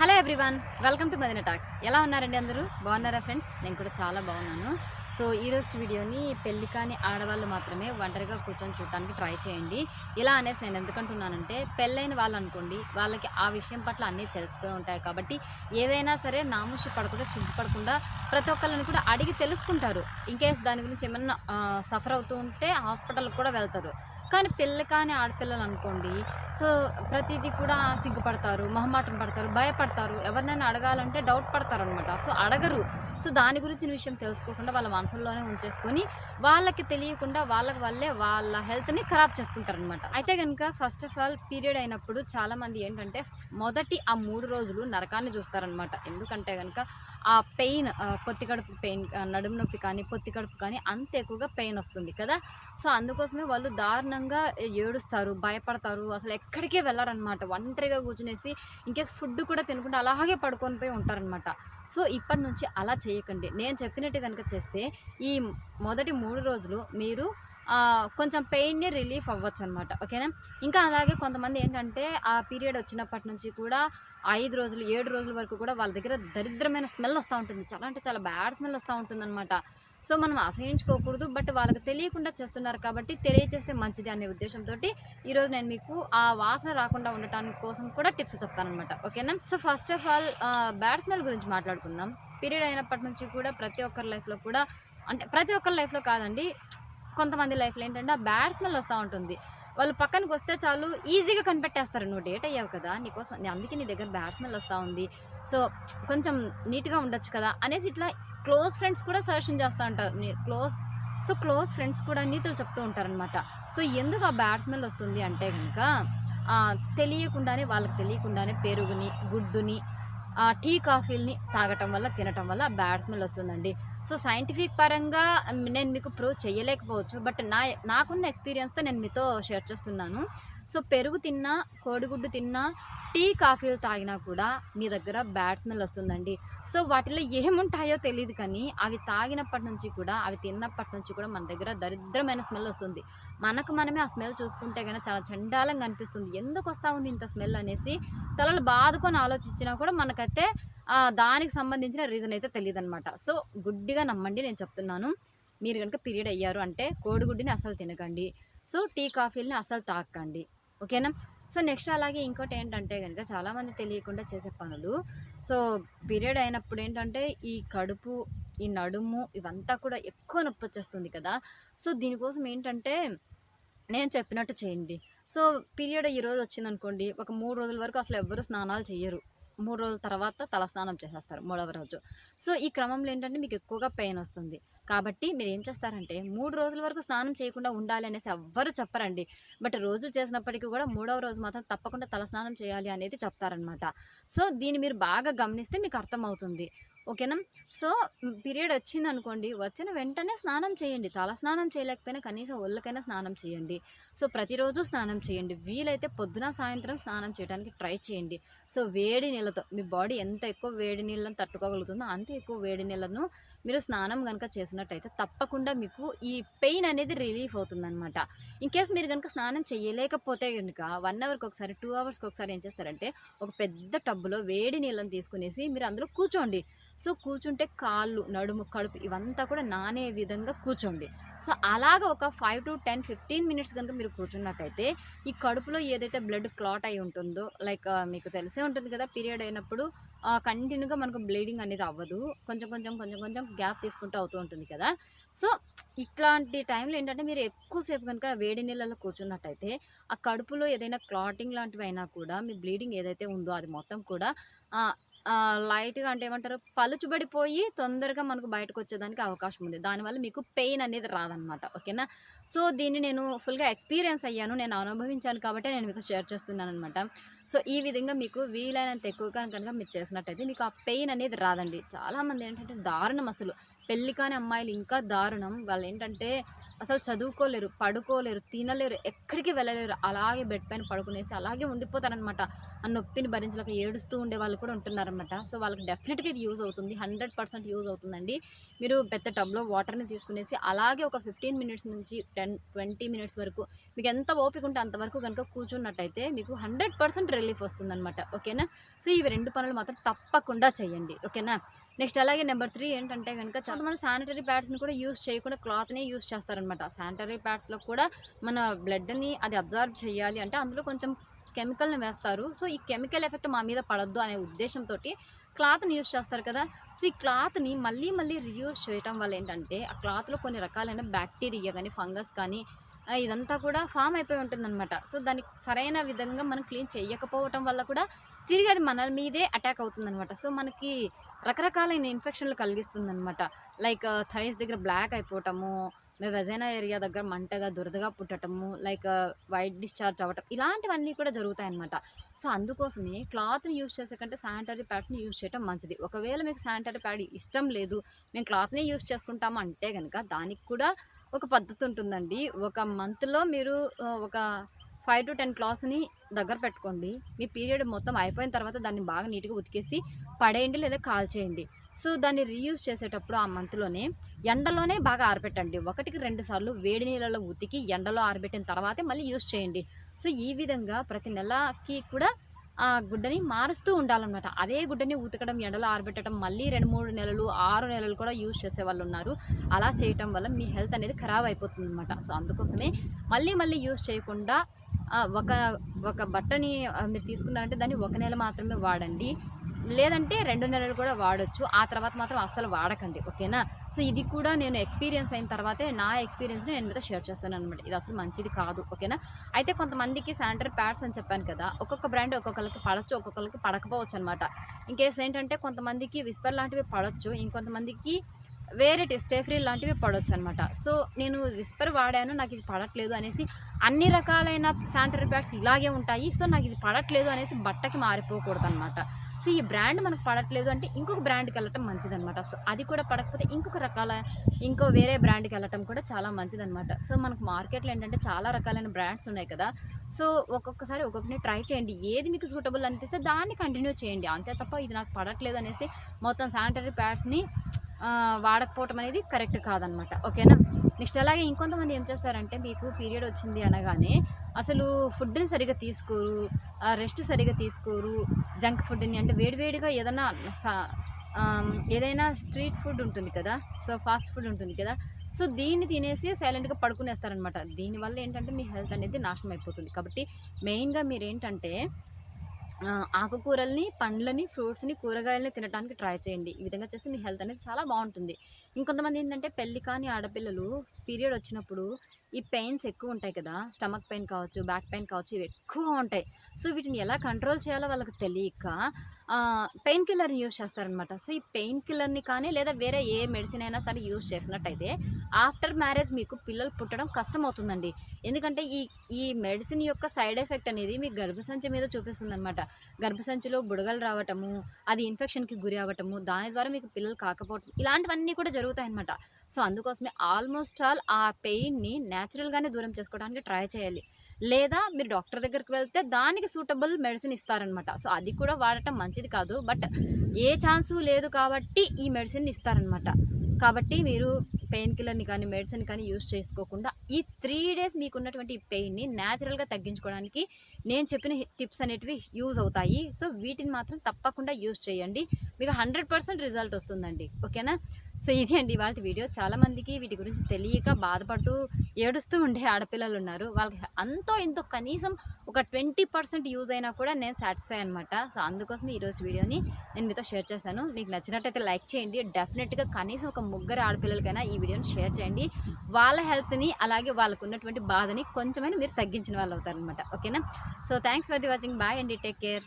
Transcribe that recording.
Hello everyone welcome to Madina talks. ఎలా ఉన్నారండి అందరూ? బాగున్నారా ఫ్రెండ్స్? నేను కూడా చాలా బాగున్నాను. సో ఈ వీడియోని పెళ్ళి కాని ఆడవాళ్ళు మాత్రమే ఒంటరిగా కూర్చొని చూడటానికి ట్రై చేయండి. ఇలా అనేసి నేను ఎందుకంటున్నానంటే పెళ్ళైన వాళ్ళు అనుకోండి వాళ్ళకి ఆ విషయం పట్ల అన్నీ తెలిసిపోయి ఉంటాయి కాబట్టి ఏదైనా సరే నాముషి పడకుండా సిగ్గుపడకుండా ప్రతి ఒక్కళ్ళని కూడా అడిగి తెలుసుకుంటారు. ఇన్కేస్ దాని గురించి ఏమన్నా సఫర్ అవుతూ ఉంటే హాస్పిటల్కి కూడా వెళ్తారు. కానీ పిల్ల కానీ ఆడపిల్లలు అనుకోండి సో ప్రతిదీ కూడా సిగ్గుపడతారు మొహమాటం పడతారు భయపడతారు. ఎవరినైనా అడగాలంటే డౌట్ పడతారు అనమాట సో అడగరు. సో దాని గురించిన విషయం తెలుసుకోకుండా వాళ్ళ మనసుల్లోనే ఉంచేసుకొని వాళ్ళకి తెలియకుండా వాళ్ళకి వాళ్ళే వాళ్ళ హెల్త్ని ఖరాబ్ చేసుకుంటారు అనమాట అయితే కనుక ఫస్ట్ ఆఫ్ ఆల్ పీరియడ్ అయినప్పుడు చాలామంది ఏంటంటే మొదటి ఆ మూడు రోజులు నరకాన్ని చూస్తారనమాట ఎందుకంటే కనుక ఆ పెయిన్ పొత్తి కడుపు పెయిన్ నడుము నొప్పి కానీ పొత్తి కడుపు కానీ అంత ఎక్కువగా పెయిన్ వస్తుంది కదా. సో అందుకోసమే వాళ్ళు దారుణ దారుణంగా ఏడుస్తారు భయపడతారు అసలు ఎక్కడికే వెళ్ళారనమాట ఒంటరిగా కూర్చునేసి ఇంకేస్ ఫుడ్ కూడా తినకుండా అలాగే పడుకొని పోయి ఉంటారనమాట సో ఇప్పటి నుంచి అలా చేయకండి. నేను చెప్పినట్టు కనుక చేస్తే ఈ మొదటి మూడు రోజులు మీరు కొంచెం పెయిన్ని రిలీఫ్ అవ్వచ్చు అనమాట ఓకేనా? ఇంకా అలాగే కొంతమంది ఏంటంటే ఆ పీరియడ్ వచ్చినప్పటి నుంచి కూడా ఐదు రోజులు ఏడు రోజుల వరకు కూడా వాళ్ళ దగ్గర దరిద్రమైన స్మెల్ వస్తూ ఉంటుంది. చాలా అంటే చాలా బ్యాడ్ స్మెల్ వస్తూ ఉంటుంది అనమాట సో మనం అసహించుకోకూడదు బట్ వాళ్ళకి తెలియకుండా చేస్తున్నారు కాబట్టి తెలియచేస్తే మంచిది అనే ఉద్దేశంతో ఈరోజు నేను మీకు ఆ వాసన రాకుండా ఉండటానికి కోసం కూడా టిప్స్ చెప్తాను అనమాట ఓకేనా? So first of all bad smell గురించి మాట్లాడుకుందాం. పీరియడ్ అయినప్పటి నుంచి కూడా ప్రతి ఒక్కరి లైఫ్లో కూడా అంటే ప్రతి ఒక్కరి లైఫ్లో కాదండి కొంతమంది లైఫ్లో ఏంటంటే ఆ బ్యాడ్ స్మెల్ వస్తూ ఉంటుంది. వాళ్ళు పక్కనకి వస్తే చాలు ఈజీగా కనిపెట్టేస్తారు. నువ్వు డేట్ అయ్యావు కదా నీకోసం అందుకే నీ దగ్గర బ్యాడ్ స్మెల్ వస్తూ ఉంది. సో కొంచెం నీట్గా ఉండొచ్చు కదా అనేసి ఇట్లా క్లోజ్ ఫ్రెండ్స్ కూడా సజెషన్ చేస్తూ ఉంటారు. క్లోజ్ సో క్లోజ్ ఫ్రెండ్స్ కూడా నీతులు చెప్తూ ఉంటారనమాట సో ఎందుకు ఆ బ్యాడ్ స్మెల్ వస్తుంది అంటే కనుక తెలియకుండానే వాళ్ళకి తెలియకుండానే పెరుగుని గుడ్డుని టీ కాఫీలని తాగటం వల్ల తినటం వల్ల బ్యాడ్ స్మెల్ వస్తుందండి. సో సైంటిఫిక్ పరంగా నేను మీకు ప్రూవ్ చేయలేకపోవచ్చు బట్ నా నాకున్న ఎక్స్పీరియన్స్తో నేను మీతో షేర్ చేస్తున్నాను. సో పెరుగు తిన్నా కోడిగుడ్డు తిన్నా టీ కాఫీలు తాగినా కూడా మీ దగ్గర బ్యాడ్ స్మెల్ వస్తుందండి. సో వాటిలో ఏముంటాయో తెలియదు కానీ అవి తాగినప్పటి నుంచి కూడా అవి తిన్నప్పటి నుంచి కూడా మన దగ్గర దరిద్రమైన స్మెల్ వస్తుంది. మనకు మనమే ఆ స్మెల్ చూసుకుంటే కనుక చాలా చండాలంగా అనిపిస్తుంది. ఎందుకు వస్తూ ఉంది ఇంత స్మెల్ అనేసి తలలు బాదుకొని ఆలోచించినా కూడా మనకైతే దానికి సంబంధించిన రీజన్ అయితే తెలియదు అనమాట సో గుడ్డిగా నమ్మండి నేను చెప్తున్నాను. మీరు కనుక పీరియడ్ అయ్యారు అంటే కోడిగుడ్డిని అసలు తినకండి. సో టీ కాఫీలని అసలు తాకండి. ఓకేనా? సో నెక్స్ట్ అలాగే ఇంకోటి ఏంటంటే కనుక చాలామంది తెలియకుండా చేసే పనులు. సో పీరియడ్ అయినప్పుడు ఏంటంటే ఈ కడుపు ఈ నడుము ఇవంతా కూడా ఎక్కువ నొప్పి వచ్చేస్తుంది కదా. సో దీనికోసం ఏంటంటే నేను చెప్పినట్టు చేయండి. సో పీరియడ్ ఈ రోజు వచ్చింది అనుకోండి ఒక మూడు రోజుల వరకు అసలు ఎవ్వరు స్నానాలు చేయరు మూడు రోజుల తర్వాత తలస్నానం చేసేస్తారు మూడవ రోజు. సో ఈ క్రమంలో ఏంటంటే మీకు ఎక్కువగా పెయిన్ వస్తుంది. కాబట్టి మీరు ఏం చేస్తారంటే మూడు రోజుల వరకు స్నానం చేయకుండా ఉండాలి అనేసి ఎవ్వరు చెప్పరండి. బట్ రోజు చేసినప్పటికీ కూడా మూడవ రోజు మాత్రం తప్పకుండా తలస్నానం చేయాలి అనేది చెప్తారనమాట సో దీన్ని మీరు బాగా గమనిస్తే మీకు అర్థమవుతుంది. ఓకేనా? సో పీరియడ్ వచ్చింది అనుకోండి వచ్చిన వెంటనే స్నానం చేయండి. తల స్నానం చేయలేకపోయినా కనీసం ఒళ్ళకైనా స్నానం చేయండి. సో ప్రతిరోజు స్నానం చేయండి. వీలైతే పొద్దున సాయంత్రం స్నానం చేయడానికి ట్రై చేయండి. సో వేడి నీళ్ళతో మీ బాడీ ఎంత ఎక్కువ వేడి నీళ్ళని తట్టుకోగలుగుతుందో అంత ఎక్కువ వేడి నీళ్ళను మీరు స్నానం కనుక చేసినట్టయితే తప్పకుండా మీకు ఈ పెయిన్ అనేది రిలీఫ్ అవుతుందన్నమాట. ఇన్ కేస్ మీరు కనుక స్నానం చేయలేకపోతే కనుక వన్ అవర్కి ఒకసారి టూ అవర్స్కి ఒకసారి ఏం చేస్తారంటే ఒక పెద్ద టబ్బులో వేడి నీళ్ళని తీసుకునేసి మీరు అందులో కూర్చోండి. సో కూర్చుంటే కాళ్ళు నడుము కడుపు ఇవంతా కూడా నానే విధంగా కూర్చోండి. సో అలాగ ఒక five to ten fifteen minutes కనుక మీరు కూర్చున్నట్టయితే ఈ కడుపులో ఏదైతే బ్లడ్ క్లాట్ అయి ఉంటుందో లైక్ మీకు తెలిసే ఉంటుంది కదా పీరియడ్ అయినప్పుడు కంటిన్యూగా మనకు బ్లీడింగ్ అనేది అవ్వదు. కొంచెం కొంచెం కొంచెం కొంచెం గ్యాప్ తీసుకుంటూ అవుతూ ఉంటుంది కదా. సో ఇట్లాంటి టైంలో ఏంటంటే మీరు ఎక్కువసేపు కనుక వేడి నీళ్ళలో కూర్చున్నట్టయితే ఆ కడుపులో ఏదైనా క్లాటింగ్ లాంటివి అయినా కూడా మీ బ్లీడింగ్ ఏదైతే ఉందో అది మొత్తం కూడా లైట్గా అంటే ఏమంటారు? పలుచుబడిపోయి తొందరగా మనకు బయటకు వచ్చేదానికి అవకాశం ఉంది. దానివల్ల మీకు పెయిన్ అనేది రాదనమాట. ఓకేనా? సో దీన్ని నేను ఫుల్గా ఎక్స్పీరియన్స్ అయ్యాను. నేను అనుభవించాను కాబట్టి నేను మీతో షేర్ చేస్తున్నాను అనమాట సో ఈ విధంగా మీకు వీలైనంత ఎక్కువగా కనుక మీరు చేసినట్టయితే మీకు ఆ పెయిన్ అనేది రాదండి. చాలామంది ఏంటంటే దారుణం అసలు. పెళ్ళి కాని అమ్మాయిలు ఇంకా దారుణం. వాళ్ళు ఏంటంటే అసలు చదువుకోలేరు పడుకోలేరు తినలేరు ఎక్కడికి వెళ్ళలేరు. అలాగే బెడ్ పైన పడుకునేసి అలాగే ఉండిపోతారనమాట ఆ నొప్పిని భరించలేక ఏడుస్తూ ఉండే వాళ్ళు కూడా ఉంటున్నారనమాట సో వాళ్ళకి డెఫినెట్గా ఇది యూజ్ అవుతుంది. హండ్రెడ్ పర్సెంట్ యూజ్ అవుతుందండి. మీరు పెద్ద టబ్లో వాటర్ని తీసుకునేసి అలాగే ఒక ఫిఫ్టీన్ మినిట్స్ నుంచి టెన్ ట్వంటీ మినిట్స్ వరకు మీకు ఎంత ఓపిక ఉంటే అంతవరకు కనుక కూర్చున్నట్టయితే మీకు హండ్రెడ్ పర్సెంట్ రిలీఫ్ వస్తుందన్నమాట. ఓకేనా? సో ఇవి రెండు పనులు మాత్రం తప్పకుండా చేయండి. ఓకేనా? నెక్స్ట్ అలాగే నెంబర్ త్రీ ఏంటంటే కనుక కొంతమంది శానిటరీ ప్యాడ్స్ని కూడా యూస్ చేయకుండా క్లాత్నే యూస్ చేస్తారనమాట శానిటరీ ప్యాడ్స్లో కూడా మన బ్లడ్ని అది అబ్జర్వ్ చేయాలి. అంటే అందులో కొంచెం కెమికల్ని వేస్తారు. సో ఈ కెమికల్ ఎఫెక్ట్ మా మీద పడద్దు అనే ఉద్దేశంతో క్లాత్ని యూస్ చేస్తారు కదా. సో ఈ క్లాత్ని మళ్ళీ మళ్ళీ రియూజ్ చేయటం వల్ల ఏంటంటే ఆ క్లాత్లో కొన్ని రకాలైన బ్యాక్టీరియా కానీ ఫంగస్ కానీ ఇదంతా కూడా ఫామ్ అయిపోయి ఉంటుందన్నమాట. సో దానికి సరైన విధంగా మనం క్లీన్ చేయకపోవటం వల్ల కూడా తిరిగి అది మన మీదే అటాక్ అవుతుందన్నమాట. సో మనకి రకరకాలైన ఇన్ఫెక్షన్లు కలిగిస్తుందన్నమాట. లైక్ థైస్ దగ్గర బ్లాక్ అయిపోవటము రజైనా ఏరియా దగ్గర మంటగా దురదగా పుట్టటము లైక్ వైట్ డిశ్చార్జ్ అవ్వటం ఇలాంటివన్నీ కూడా జరుగుతాయి అన్నమాట సో అందుకోసమే క్లాత్ని యూజ్ చేసే కంటే శానిటరీ ప్యాడ్స్ని యూజ్ చేయడం మంచిది. ఒకవేళ మీకు శానిటరీ ప్యాడ్ ఇష్టం లేదు మేము క్లాత్నే యూజ్ చేసుకుంటాము అంటే కనుక దానికి కూడా ఒక పద్ధతి ఉంటుందండి. ఒక మంత్లో మీరు uh, ఒక ఫైవ్ టు టెన్ క్లాత్స్ని దగ్గర పెట్టుకోండి. మీ పీరియడ్ మొత్తం అయిపోయిన తర్వాత దాన్ని బాగా నీట్గా ఉతికేసి పడేయండి లేదా కాల్ చేయండి సో దాన్ని రీయూజ్ చేసేటప్పుడు ఆ మంత్లోనే ఎండలోనే బాగా ఆరబెట్టండి. ఒకటికి రెండు సార్లు వేడి నీళ్ళలో ఉతికి ఎండలో ఆరబెట్టిన తర్వాతే మళ్ళీ యూజ్ చేయండి. సో ఈ విధంగా ప్రతి నెలకి కూడా ఆ గుడ్డని మారుస్తూ ఉండాలన్నమాట. అదే గుడ్డని ఉతకడం ఎండలో ఆరబెట్టడం మళ్ళీ రెండు మూడు నెలలు ఆరు నెలలు కూడా యూజ్ చేసే వాళ్ళు ఉన్నారు. అలా చేయటం వల్ల మీ హెల్త్ అనేది ఖరాబ్ అయిపోతుంది అనమాట సో అందుకోసమే మళ్ళీ మళ్ళీ యూజ్ చేయకుండా ఒక ఒక బట్టని మీరు తీసుకున్నారంటే దాన్ని ఒక నెల మాత్రమే వాడండి. లేదంటే రెండు నెలలు కూడా వాడొచ్చు. ఆ తర్వాత మాత్రం అస్సలు వాడకండి. ఓకేనా? సో ఇది కూడా నేను ఎక్స్పీరియన్స్ అయిన తర్వాతే నా ఎక్స్పీరియన్స్ని నేను మీతో షేర్ చేస్తాను అనమాట ఇది అసలు మంచిది కాదు. ఓకేనా? అయితే కొంతమందికి శానిటరీ ప్యాడ్స్ అని చెప్పాను కదా ఒక్కొక్క బ్రాండ్ ఒక్కొక్కరికి పడచ్చు ఒక్కొక్కరికి పడకపోవచ్చు అనమాట ఇంకేస్ ఏంటంటే కొంతమందికి విస్పర్ లాంటివి పడవచ్చు ఇంకొంతమందికి వేరే స్టేఫ్రీ లాంటివి పడవచ్చు అనమాట సో నేను విస్పర్ వాడాను నాకు ఇది పడట్లేదు అనేసి అన్ని రకాలైన శానిటరీ ప్యాడ్స్ ఇలాగే ఉంటాయి. సో నాకు ఇది పడట్లేదు అనేసి బట్టకి మారిపోకూడదు అనమాట సో ఈ బ్రాండ్ మనకు పడట్లేదు అంటే ఇంకొక బ్రాండ్కి వెళ్ళటం మంచిదనమాట. సో అది కూడా పడకపోతే ఇంకొక రకాల ఇంకో వేరే బ్రాండ్కి వెళ్ళటం కూడా చాలా మంచిదనమాట. సో మనకు మార్కెట్లో ఏంటంటే చాలా రకాలైన బ్రాండ్స్ ఉన్నాయి కదా. సో ఒక్కొక్కసారి ఒక్కొక్కరిని ట్రై చేయండి. ఏది మీకు సూటబుల్ అనిపిస్తే దాన్ని కంటిన్యూ చేయండి. అంతే తప్ప ఇది నాకు పడట్లేదు అనేసి మొత్తం శానిటరీ ప్యాడ్స్ని వాడకపోవటం అనేది కరెక్ట్ కాదనమాట. ఓకేనా? నెక్స్ట్ అలాగే ఇంకొంతమంది ఏం చేస్తారంటే మీకు పీరియడ్ వచ్చింది అనగానే అసలు ఫుడ్ని సరిగా తీసుకోరు రెస్ట్ సరిగా తీసుకోరు జంక్ ఫుడ్ని అంటే వేడివేడిగా ఏదైనా ఏదైనా స్ట్రీట్ ఫుడ్ ఉంటుంది కదా సో ఫాస్ట్ ఫుడ్ ఉంటుంది కదా సో దీన్ని తినేసి సైలెంట్గా పడుకునేస్తారనమాట. దీనివల్ల ఏంటంటే మీ హెల్త్ అనేది నాశనం అయిపోతుంది. కాబట్టి మెయిన్గా మీరు ఏంటంటే ఆకుకూరల్ని పండ్లని ఫ్రూట్స్ని కూరగాయలని తినడానికి ట్రై చేయండి. ఈ విధంగా చేస్తే మీ హెల్త్ అనేది చాలా బాగుంటుంది. ఇంకొంతమంది ఏంటంటే పెళ్ళి కాని ఆడపిల్లలు పీరియడ్ వచ్చినప్పుడు ఈ పెయిన్స్ ఎక్కువ ఉంటాయి కదా స్టమక్ పెయిన్ కావచ్చు బ్యాక్ పెయిన్ కావచ్చు ఇవి ఎక్కువ ఉంటాయి. సో వీటిని ఎలా కంట్రోల్ చేయాలో వాళ్ళకి తెలియక పెయిన్ కిల్లర్ని యూజ్ చేస్తారనమాట. సో ఈ పెయిన్ కిల్లర్ని కానీ లేదా వేరే ఏ మెడిసిన్ అయినా సరే యూజ్ చేసినట్టయితే ఆఫ్టర్ మ్యారేజ్ మీకు పిల్లలు పుట్టడం కష్టం అవుతుందండి ఎందుకంటే ఈ ఈ మెడిసిన్ యొక్క సైడ్ ఎఫెక్ట్ అనేది మీ గర్భసంచి మీద చూపిస్తుంది అనమాట గర్భసంచిలో బుడగలు రావటము అది ఇన్ఫెక్షన్కి గురి అవ్వటము దాని ద్వారా మీకు పిల్లలు కాకపోవటం ఇలాంటివన్నీ కూడా జరుగుతాయి అనమాట సో అందుకోసమే ఆల్మోస్ట్ ఆల్ ఆ పెయిన్ని న్యాచురల్గానే దూరం చేసుకోవడానికి ట్రై చేయాలి. లేదా మీరు డాక్టర్ దగ్గరికి వెళ్తే దానికి సూటబుల్ మెడిసిన్ ఇస్తారనమాట. సో అది కూడా వాడటం మంచిది కాదు. బట్ ఏ ఛాన్సు లేదు కాబట్టి ఈ మెడిసిన్ ఇస్తారనమాట. కాబట్టి మీరు పెయిన్ కిల్లర్ని కానీ మెడిసిన్ కానీ యూస్ చేసుకోకుండా ఈ త్రీ డేస్ మీకున్నటువంటి పెయిన్ని న్యాచురల్గా తగ్గించుకోవడానికి నేను చెప్పిన టిప్స్ అనేటివి యూజ్ అవుతాయి. సో వీటిని మాత్రం తప్పకుండా యూజ్ చేయండి. మీకు హండ్రెడ్ పర్సెంట్ రిజల్ట్ వస్తుందండి. ఓకేనా? సో ఇది అండి ఇవాళ వీడియో. చాలా మందికి వీటి గురించి తెలియక బాధపడుతూ ఏడుస్తూ ఉండే ఆడపిల్లలు ఉన్నారు. వాళ్ళకి అంతో ఇంతో కనీసం ఒక ట్వంటీ పర్సెంట్ యూజ్ అయినా కూడా నేను సాటిస్ఫై అనమాట సో అందుకోసం ఈరోజు వీడియోని నేను మీతో షేర్ చేశాను. మీకు నచ్చినట్టయితే లైక్ చేయండి. డెఫినెట్గా కనీసం ఒక ముగ్గురు ఆడపిల్లలకైనా ఈ వీడియోని షేర్ చేయండి. వాళ్ళ హెల్త్ని అలాగే వాళ్ళకు ఉన్నటువంటి బాధని కొంచెమైనా మీరు తగ్గించిన వాళ్ళు అవుతారనమాట ఓకేనా? So thanks for the watching. Bye అండి. Take care.